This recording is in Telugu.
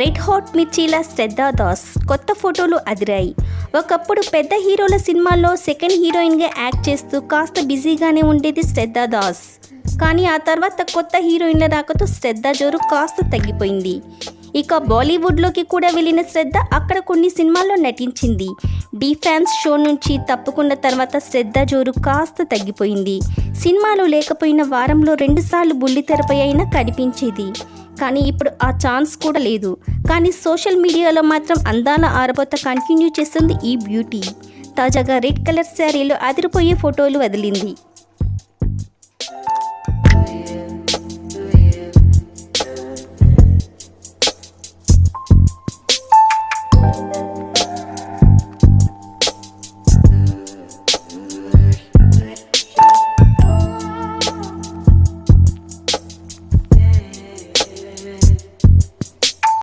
రెడ్ హాట్ మిర్చీల శ్రద్ధా దాస్. కొత్త ఫోటోలు అదిరాయి. ఒకప్పుడు పెద్ద హీరోల సినిమాల్లో సెకండ్ హీరోయిన్గా యాక్ట్ చేస్తూ కాస్త బిజీగానే ఉండేది శ్రద్ధా దాస్. కానీ ఆ తర్వాత కొత్త హీరోయిన్ల రాకతో శ్రద్ధ జోరు కాస్త తగ్గిపోయింది. ఇక బాలీవుడ్లోకి కూడా వెళ్ళిన శ్రద్ధ అక్కడ కొన్ని సినిమాల్లో నటించింది. డీ ఫ్యాన్స్ షో నుంచి తప్పుకున్న తర్వాత శ్రద్ధ జోరు కాస్త తగ్గిపోయింది. సినిమాలు లేకపోయిన వారంలో రెండుసార్లు బుల్లితెరపై అయినా కనిపించేది. కానీ ఇప్పుడు ఆ ఛాన్స్ కూడా లేదు. కానీ సోషల్ మీడియాలో మాత్రం అందాల ఆరబోత కంటిన్యూ చేస్తుంది ఈ బ్యూటీ. తాజాగా రెడ్ కలర్ శారీలో అదిరిపోయే ఫోటోలు వదిలింది.